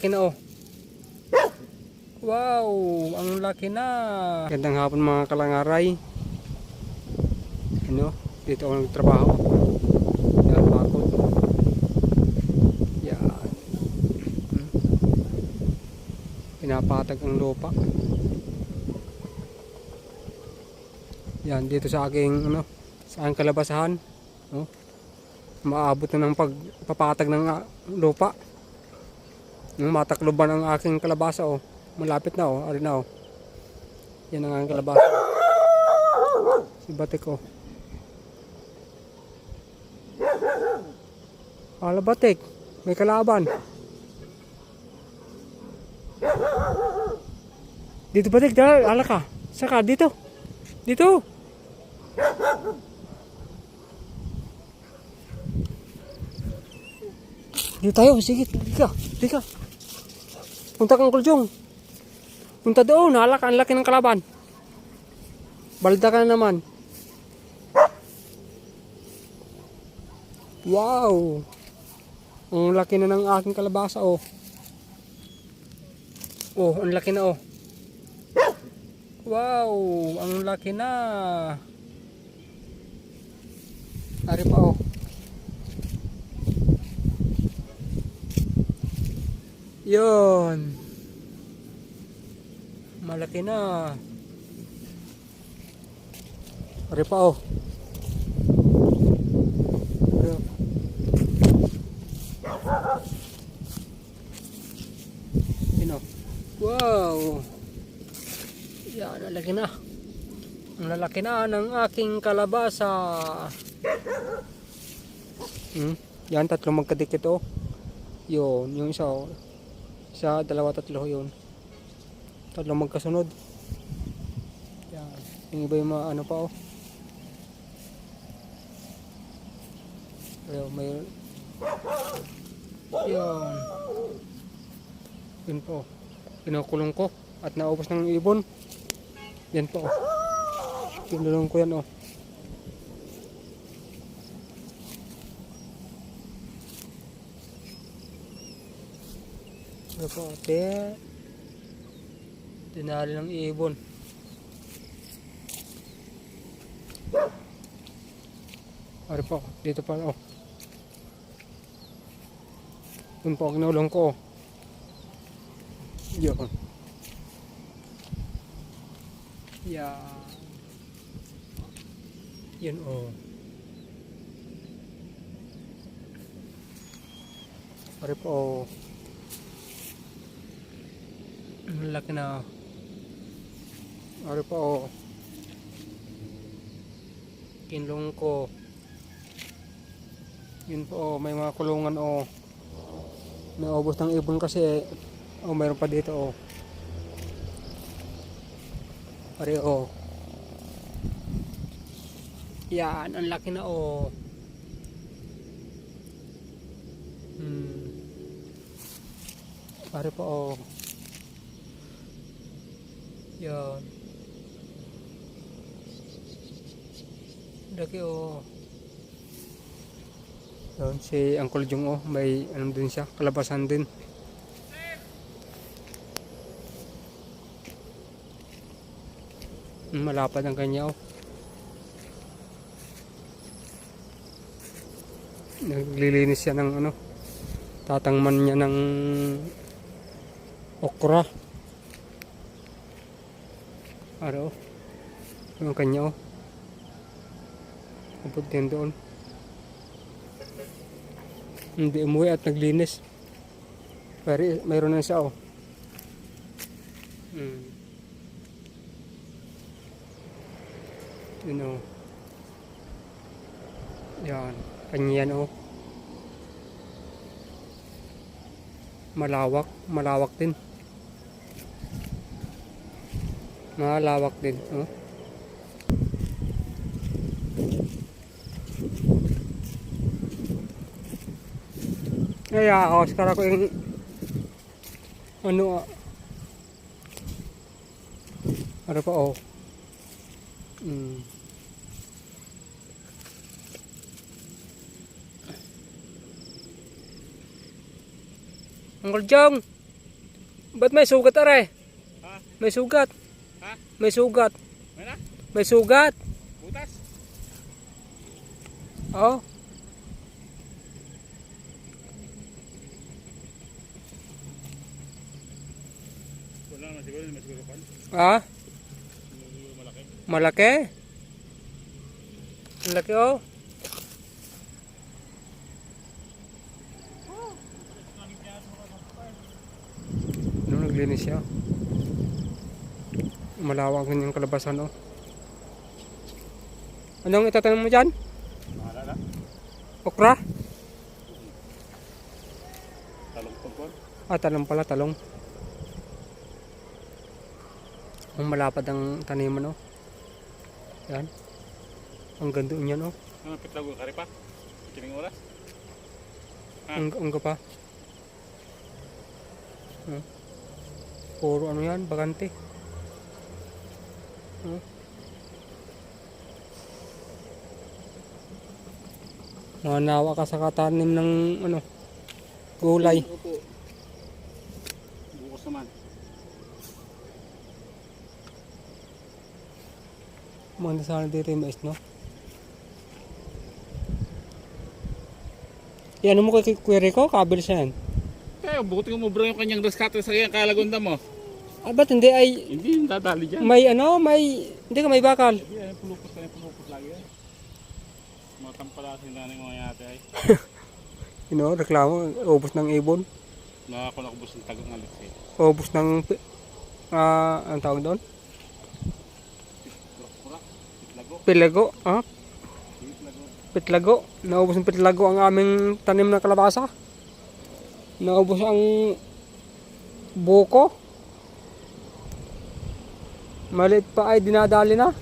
Laki na oh. Wow, ang laki na. Gandang hapon mga kalangaray. Ano, dito ako nagtrabaho. Yan, bakod. Yan. Hmm. Pinapatag ang lupa. Yan, dito sa aking, ano, sa aking kalabasahan. No? Maabot na ng pagpapatag ng ah, lupa. Matakloban ang aking kalabasa, oh. Malapit na, oh. Ari na, oh. Yan ang aking kalabasa. Si Batik, oh. Ala, Batik. May kalaban. Dito, Batik. Dala, ala ka. Saka, dito. Dito. Dito tayo, sige, dika, dika. Punta kang kuljong. Punta doon, halak, ang laki ng kalaban. Balda ka na naman. Wow! Ang laki na ng aking kalabasa, oh. Oh, ang laki na, oh. Wow! Ang laki na. Ari pa, oh. Yun. Malaki na. Ari pa oh. Yun oh. Wow. Yan, ang laki na. Ang lalaki na ng aking kalabasa. Hmm. Yan, tatlo magkadikit oh. Yun, yung isa oh. Isa, dalawa, tatlo yun. Tatlo magkasunod. Yan. Yung iba yung mga ano pa oh. Ayun, may... Yan. Yun po. Pinakulong ko at naubos ng ibon. Yan po. oh. Pinulong ko yan oh. Ano po ate? Tinali ng ibon. Ano po, dito pa oh. Yun po, kinulong ko. oh. Yun. Yun oh. Ano po oh. Ang laki na. Ano pa oh. Kinlong ko. Yun po oh, may mga kulungan oh. Naubos ng ibon kasi oh, mayroon pa dito oh. Pare oh. Yan, ang laki na oh. Hmm. Pare pa oh. Yan. Laki oh. Yan, si Uncle Jung oh, may ano din siya, kalabasan din. Malapad ang kanya oh. Naglilinis siya ng ano, tatangman niya ng okra. Ano? Yung kanya oh. Abot din doon. Hindi umuwi at naglinis. Pero mayroon na siya oh. Hmm. Yun oh. Yan. Kanya yan oh. Malawak. Malawak din. Malawak din. Oh. Kaya ako, sekarang ko yung ano ah. Ano pa oh. Mm. Uncle Jong! Ba't may sugat aray? Ha? May sugat. May sugat. May na? May sugat. Butas? Oh. Wala naman siguro, hindi siguro pan. Ah, malaki. malaki. Malaki oh. Ano naglinis siya? Malawak din yung kalabasan oh. Anong itatanim mo dyan? Mahala. Okra? Talong pagkon. Ah, talong pala, talong. Ang malapad ang taniman, oh. Yan. Ang ganda niyan, oh. Ano, pitlago ka rin pa? Kiling oras? Ah. Ang, ang pa. Hmm. Puro ano yan, bakante. Hmm. Nanawa ka sa katanim ng ano, gulay. Opo. Bukas naman. Mga sana dito yung mais, no? Yan ano mo kay Kuya Rico? Kabil siya yan. Kaya buti mo bro yung kanyang rescate sa kanyang kalagunda mo. Ah, ba't hindi ay Hindi yung dadali dyan. may ano, may, hindi ka may bakal. Hindi, ay pulupot ka pulupot lagi yan. Matampala si nanay mo yate ay. You know, reklamo, ubos ng ibon. Nakako na kubos ng tagang alis eh. Ubos ng, ah, anong tawag doon? Pitlago. Pilago, ah, Pitlago. pitlago. Naubos ng pitlago ang aming tanim na kalabasa. Naubos ang buko. Maliit pa ay dinadali na.